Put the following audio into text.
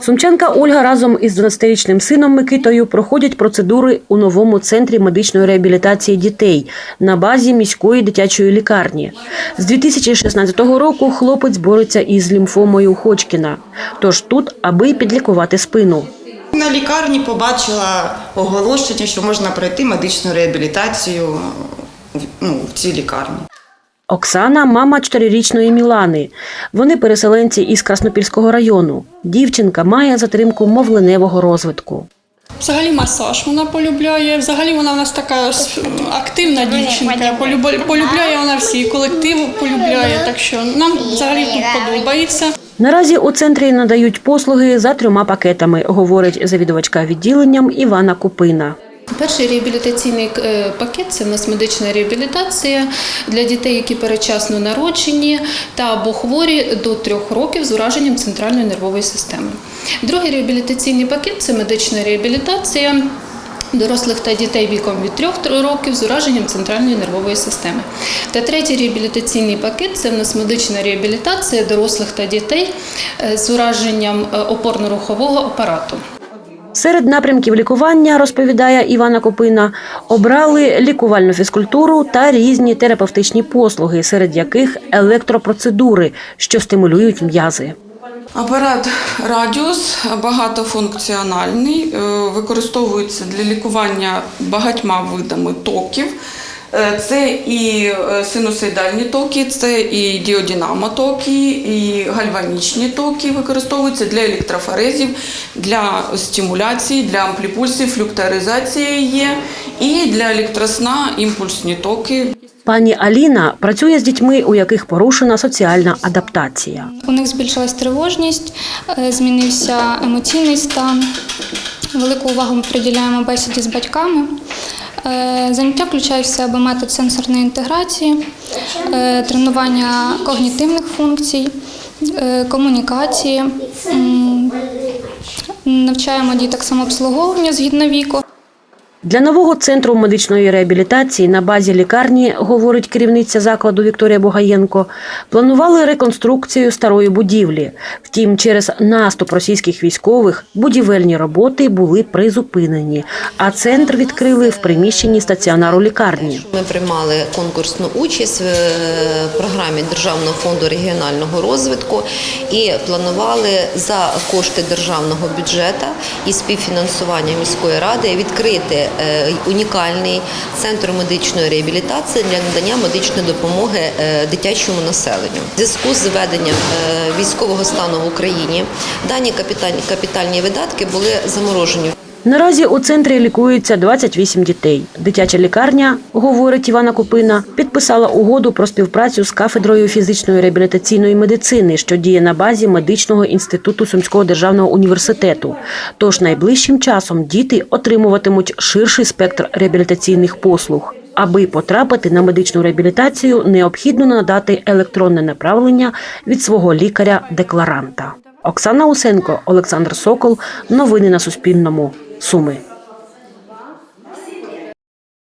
Сумчанка Ольга разом із 12-річним сином Микитою проходять процедури у новому центрі медичної реабілітації дітей на базі міської дитячої лікарні. З 2016 року хлопець бореться із лімфомою Ходжкіна. Тож тут, аби підлікувати спину. На лікарні побачила оголошення, що можна пройти медичну реабілітацію ну, в цій лікарні. Оксана мама чотирирічної Мілани. Вони переселенці із Краснопільського району. Дівчинка має затримку мовленевого розвитку. Взагалі масаж вона полюбляє. Взагалі вона в нас така активна дівчинка. Полюбляє вона всі, колектив полюбляє. Так що нам взагалі тут подобається. Наразі у центрі надають послуги за трьома пакетами, говорить завідувачка відділенням Івана Купина. Перший реабілітаційний е, пакет це в нас медична реабілітація для дітей, які передчасно народжені та або хворі до трьох років з ураженням центральної нервової системи. Другий реабілітаційний пакет це медична реабілітація. Дорослих та дітей віком від 3 років з ураженням центральної нервової системи. Та третій реабілітаційний пакет це в нас медична реабілітація дорослих та дітей е, з ураженням е, опорно-рухового апарату. Серед напрямків лікування, розповідає Івана Копина, обрали лікувальну фізкультуру та різні терапевтичні послуги, серед яких електропроцедури, що стимулюють м'язи. Апарат Радіус багатофункціональний, е, використовується для лікування багатьма видами токів. Е, Це і е, синусоїдальні токи, це і діодінамо токи, і гальванічні токи використовуються для електрофорезів, для стимуляції, для ампліпульсів, флюктеризації є, і для електросна імпульсні токи. Пані Аліна працює з дітьми, у яких порушена соціальна адаптація. У них збільшилась тривожність, е, змінився емоційний стан. Велику увагу ми приділяємо бесіді з батьками. Е, Заняття включають в себе метод сенсорної інтеграції, е, тренування когнітивних функцій, е, комунікації. Навчаємо діток самообслуговування згідно віку. Для нового центру медичної реабілітації на базі лікарні, говорить керівниця закладу Вікторія Бугаєнко, планували реконструкцію старої будівлі. Втім, через наступ російських військових будівельні роботи були призупинені, а центр відкрили в приміщенні стаціонару лікарні. Ми приймали конкурсну участь в е, програмі Державного фонду регіонального розвитку і планували за кошти державного бюджету і співфінансування міської ради відкрити унікальний центр медичної реабілітації для надання медичної допомоги е, дитячому населенню. В зв'язку з введенням е, військового стану в Україні дані капітальні видатки були заморожені. Наразі у центрі лікується 28 дітей. Дитяча лікарня, говорить Івана Купина, підписала угоду про співпрацю з кафедрою фізичної реабілітаційної медицини, що діє на базі медичного інституту Сумського державного університету. Тож найближчим часом діти отримуватимуть ширший спектр реабілітаційних послуг. Аби потрапити на медичну реабілітацію, необхідно надати електронне направлення від свого лікаря-декларанта. Оксана Усенко, Олександр Сокол. Новини на Суспільному. Суми.